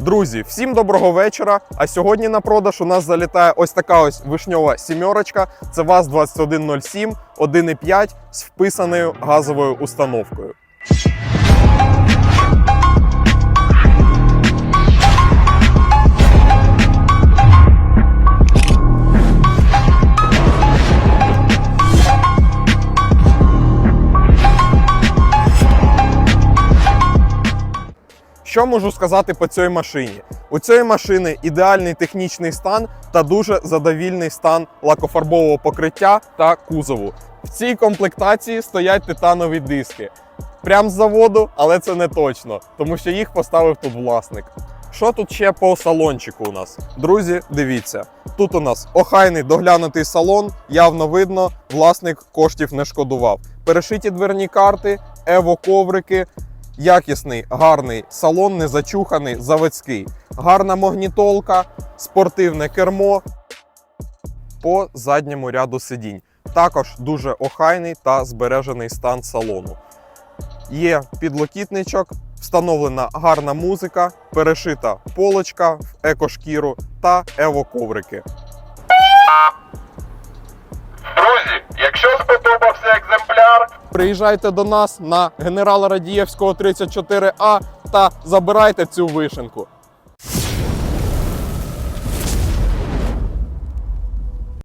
Друзі, всім доброго вечора. А сьогодні на продаж у нас залітає ось така ось вишньова сімерочка. Це ВАЗ 2107 1.5 з вписаною газовою установкою. Що можу сказати по цій машині? У цієї машини ідеальний технічний стан та дуже задовільний стан лакофарбового покриття та кузову. В цій комплектації стоять титанові диски. Прям з заводу, але це не точно, тому що їх поставив тут власник. Що тут ще по салончику у нас? Друзі, дивіться. Тут у нас охайний доглянутий салон, явно видно, власник коштів не шкодував. Перешиті дверні карти, ево-коврики, якісний, гарний салон, не зачуханий, заводський. Гарна магнітолка, спортивне кермо по задньому ряду сидінь. Також дуже охайний та збережений стан салону. Є підлокітничок, встановлена гарна музика, перешита полочка в екошкіру та ево-коврики. Друзі, якщо сподобався екземпляр, Приїжджайте до нас на генерала Радієвського 34А та забирайте цю вишенку.